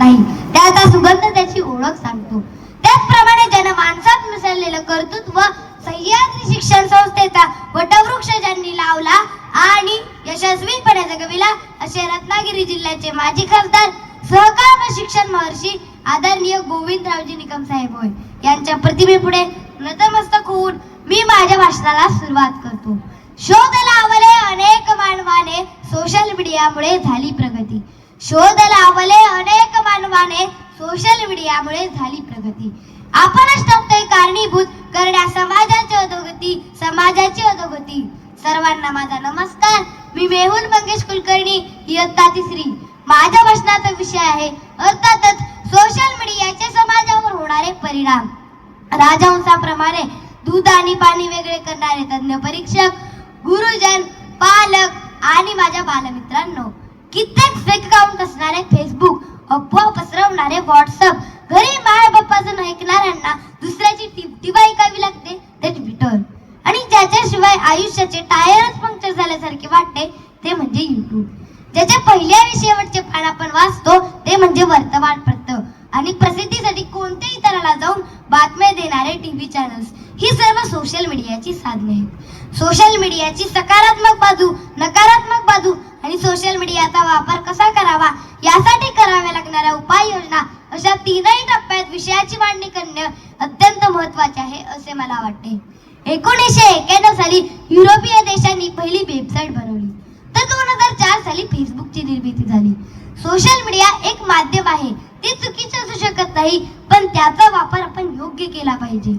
नाही. त्याचा सुगंध त्याची ओळख सांगतो. त्याचप्रमाणे ज्यानं माणसात मिसळलेलं कर्तृत्व सह्याद्री शिक्षण संस्थेचा वटवृक्ष ज्यांनी लावला आणि यशस्वीपणे जगविला असे रत्नागिरी जिल्ह्याचे माजी खासदार सहकार व शिक्षण महर्षी आदरणीय गोविंदरावजी निकम साहेब होय. यांच्या प्रतिमेपुढे नतमस्तक होऊन मी माझ्या भाषणाला सुरुवात करतो. शोध लावले अनेक मानवाने सोशल मीडियामुळे झाली प्रगती. शोध लावले अनेक मानवाने सोशल मीडियामुळे झाली प्रगती. आपणच ठरतोय कारणीभूत करण्या समाजाची अधोगती समाजाची अधोगती. सर्वांना माझा नमस्कार. मी मेहुल मंगेश कुलकर्णी इयत्ता तिसरी. माझ्या भाषणाचा विषय आहे अर्थातच सोशल मीडियाचे समाजावर होणारे परिणाम. राजहंसाप्रमाणे दूध आणि पाणी वेगळे करणारे तज्ञ परीक्षक गुरुजन पालक आणि माझ्या बालमित्रांनो कित्येक फेक अकाउंट असणारे फेसबुक अफवा पसरवणारे व्हॉट्सअप घरी माय बाप्पाचं ऐकणाऱ्यांना दुसऱ्याची टिपटिबा ऐकावी लागते ते ट्विटर आणि ज्याच्याशिवाय आयुष्याचे टायरच पंक्चर झाल्यासारखे वाटते ते म्हणजे युट्यूब ज्याच्या पहिल्या आणि शेवटचे पान आपण वाचतो ते म्हणजे वर्तमानपत्र आणि प्रसिद्धीसाठी कोणत्याही तराला जाऊन बातम्या देणारे टीव्ही चॅनल्स ही सर्व सोशल मीडियाची साधने आहेत. सोशल मीडियाची सकारात्मक बाजू नकारात्मक बाजू आणि सोशल मीडियाचा वापर कसा करावा यासाठी कराव्या लागणाऱ्या उपाययोजना अशा तीनही टप्प्यात विषयाची मांडणी करणे अत्यंत महत्त्वाचे आहे असे मला वाटते. एकोणीसशे एक्याण्णव साली युरोपीय देशांनी पहिली वेबसाईट बनवली. तर दोन हजार चार साली फेसबुकची निर्मिती झाली. सोशल मीडिया एक माध्यम आहे ते चुकीचे असू शकत नाही पण त्याचा वापर आपण योग्य केला पाहिजे.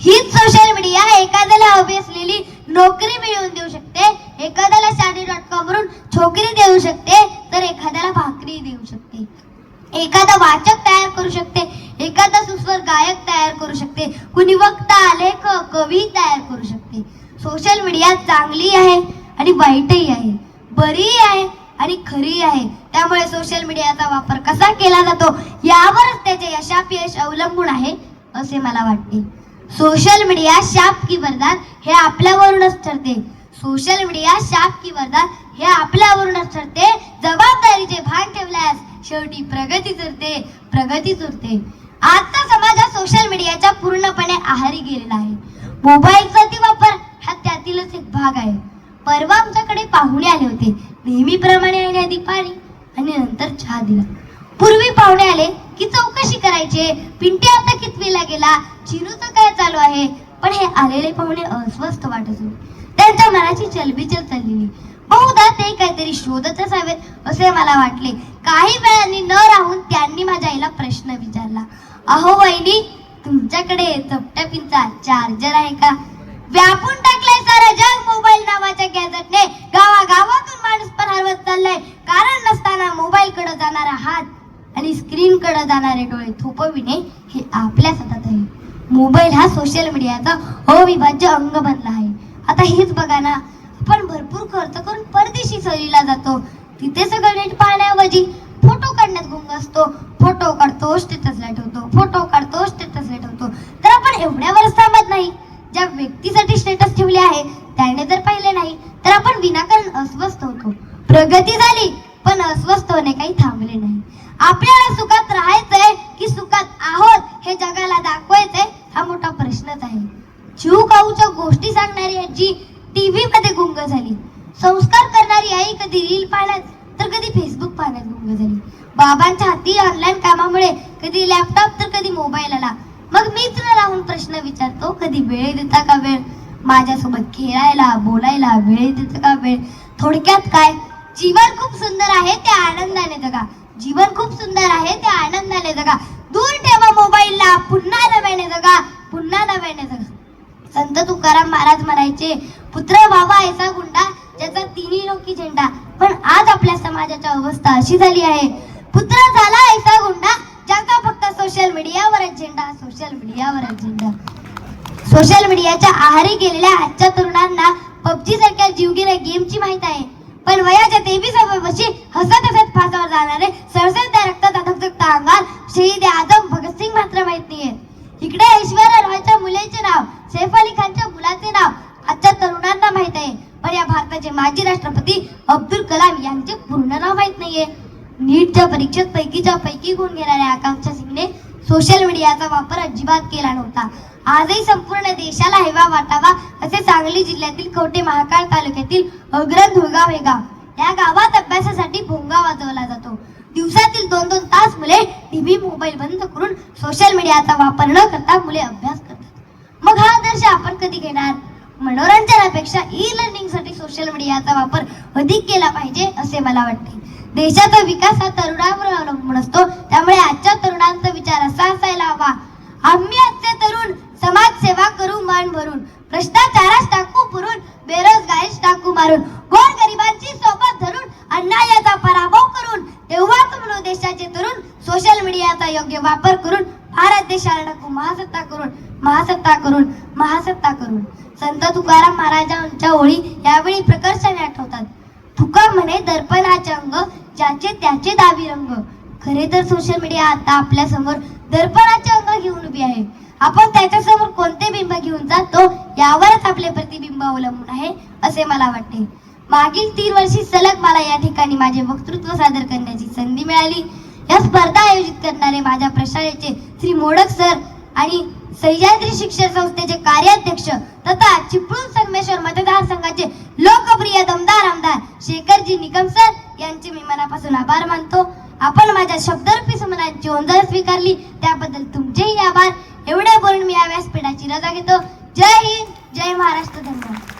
हीच सोशल मीडिया एखाद्याला हवी असलेली नोकरी मिळवून देऊ शकते एखाद्याला शादी डॉट कॉम वरून छोकरी देऊ शकते तर एखाद्याला भाकरी देऊ शकते एखादा वाचक तयार करू शकते एखादा सुस्वर गायक तयार करू शकते आलेख कवी तयार करू शकते. सोशल मीडिया चांगली आहे आणि वाईटही आहे. बरी आहे आणि खरी आहे. त्यामुळे सोशल मीडियाचा वापर कसा केला जातो? यावरच त्याचे यशापयश अवलंबून आहे असे मला वाटते. सोशल मीडिया शाप की वरदान हे आपल्यावरूनच ठरते. सोशल मीडिया शाप की वरदान हे आपल्यावरूनच ठरते. जबाबदारीचे भान ठेवल्यास शेवटी प्रगती उरते प्रगती उरते आजचा समाज हा सोशल मीडियाच्या पूर्णपणे आहारी गेलेला आहे. मोबाईलचा ती वापर हा त्यातीलच एक भाग आहे. परवा आमच्याकडे पाहुणे आले होते. नेहमीप्रमाणे आईने आधी पाणी आणि नंतर चहा दिला. पूर्वी पाहुणे आले की चौकशी करायचे. पिंटे आता कितवीला गेला? चिरूचं काय चालू आहे? पण हे आलेले पाहुणे अस्वस्थ वाटत होते. त्यांच्या मनाची चलबिचल चालली हो, बहुधा ते काहीतरी शोधत हवेत असे मला वाटले. काही वेळाने न राहून त्यांनी माझ्या आईला प्रश्न विचारला. अहो वहिनी तुमच्याकडे चपट्या चार्जर आहे का? व्यापून टाकलाय सारा जग मोबाईल नावाच्या गॅजेटने गावागावातून माणूस पण हरवत चाललाय. कारण नसताना मोबाईल कडे जाणारा हात आणि स्क्रीन कडे जाणारे डोळे थोपविणे हे आपल्याच हातात आहे. मोबाईल हा सोशल मीडियाचा अविभाज्य अंग बनला आहे. आता हेच बघा ना. आपण भरपूर खर्च करून परदेशी सहलीला जातो. तिथे सगळं नीट पाहण्याऐवजी फोटो काढण्यात गुंग असतो. फोटो काढतो स्टेटसला ठेवतो फोटो काढतो स्टेटसला ठेवतो तर आपण एवढ्यावरच थांबत नाही. ज्या व्यक्तीसाठी स्टेटस ठेवले आहे त्याने जर पाहिले नाही तर आपण विनाकारण अस्वस्थ होतो. प्रगती झाली पण अस्वस्थ होणे काही थांबले नाही. आपल्याला सुखात राहायचंय की सुखात आहोत हे जगाला दाखवायचंय हा मोठा प्रश्नच आहे. जीव काऊच्या गोष्टी सांगणारी आजी टीव्ही मध्ये गुंग झाली. संस्कार करणारी आई कधी रील पाहण्यात तर कधी फेसबुक पाहण्यात गुंग झाली. बाबांच्या हाती ऑनलाईन कामामुळे कधी लॅपटॉप तर कधी मोबाईल आला. मग मीच न राहून प्रश्न विचारतो कधी वेळ देता का वेळ? माझ्यासोबत खेळायला बोलायला वेळ देता का वेळ? थोडक्यात काय? जीवन खूप सुंदर आहे ते आनंदाने जगा. जीवन खूप सुंदर आहे ते आनंदाने जगा. दूर ठेवा मोबाईलला पुन्हा नव्याने जगा पुन्हा नव्याने जगा. संत तुकाराम महाराज म्हणायचे पुत्र व्हावा ऐसा गुंडा ज्याचा तिन्ही लोकी झेंडा. पण आज आपल्या समाजाची अवस्था अशी झाली आहे. पुत्र झाला ऐसा गुंडा ज्याचा फक्त सोशल मीडियावर झेंडा सोशल मीडियावर झेंडा. सोशल मीडियाच्या आहारी गेलेल्या आजच्या तरुणांना पबजी सारख्या जीवघेण्या गेमची माहीत आहे. पण वयाच्या तेवीसाव्या वर्षी हसत हसत फासावर जाणारे सळसळत्या रक्तात अधकधकता अंगार शहीद आजम भगतसिंग मात्र माहीत नाहीये. इकडे ऐश्वर्या रॉयच्या मुलीचे नाव सैफ अली खानच्या मुलाचे नाव आजच्या तरुणांना माहीत आहे. पण या भारताचे माजी राष्ट्रपती अब्दुल कलाम यांचे पूर्ण नाव माहीत नाहीये. नीटच्या परीक्षेत पैकीच्या पैकी गुण घेणाऱ्या आकांक्षा सिंगने सोशल मीडियाचा वापर अजिबात केला नव्हता. आजही संपूर्ण देशाला हेवा वाटावा असे सांगली जिल्ह्यातील कवठे महाकाळ तालुक्यातील अग्रन धुळगाव हे गाव. या गावात अभ्यासासाठी भोंगा वाजवला जातो. दिवसातील दोन दोन तास मुले टीव्ही मोबाईल बंद करून सोशल मीडियाचा वापर न करता मुले अभ्यास करतात. मग हा आदर्श आपण कधी घेणार? मनोरंजनापेक्षा ई लर्निंगसाठी सोशल मीडियाचा वापर अधिक केला पाहिजे असे मला वाटते. देशाचा विकास हा तरुणावर अवलंबून असतो. त्यामुळे आजच्या तरुणांचा विचार असा असायला हवा. आम्ही आजचे तरुण समाजसेवा करू मान भरून. भ्रष्टाचारास टाकू पुरून बेरोजगारीस टाकू मारून. गोर गरिबांची सोबत धरून अन्यायाचा पराभव करून तेव्हाच म्हणून देशाचे तरुण सोशल मीडियाचा योग्य वापर करून भारत देशाला नको महासत्ता करून महासत्ता करून महासत्ता करून. संत तुकाराम महाराजांच्या ओळी यावेळी प्रकर्षाने आठवतात. तुका म्हणे दर्पणाचे अंग ज्याचे त्याचे दावी रंग खरे तर सोशल मीडिया आता आपल्यासमोर दर्पणाचे अंग घेऊन उभी आहे. आपण त्याच्यासमोर कोणते बिंब घेऊन जातो यावरच आपले प्रतिबिंब अवलंबून आहे असे मला वाटते. मागील तीन वर्षी सलग मला या ठिकाणी माझे वक्तृत्व सादर करण्याची संधी मिळाली. या स्पर्धा आयोजित करणारे माझ्या प्रशालेचे श्री मोडक सर आणि सह्याद्री शिक्षण संस्थेचे कार्याध्यक्ष तथा चिपळूण संगमेश्वर मतदारसंघाचे लोकप्रिय दमदार आमदार शेखरजी निकम सर यांचे मी मनापासून आभार मानतो. आपण माझ्या शब्दरूपी सुमनांची ओंजळ स्वीकारली. त्याबद्दल तुमचेही आभार. एवढे बोलून मी या व्यासपीठाची रजा घेतो. जय हिंद जय महाराष्ट्र धन्यवाद.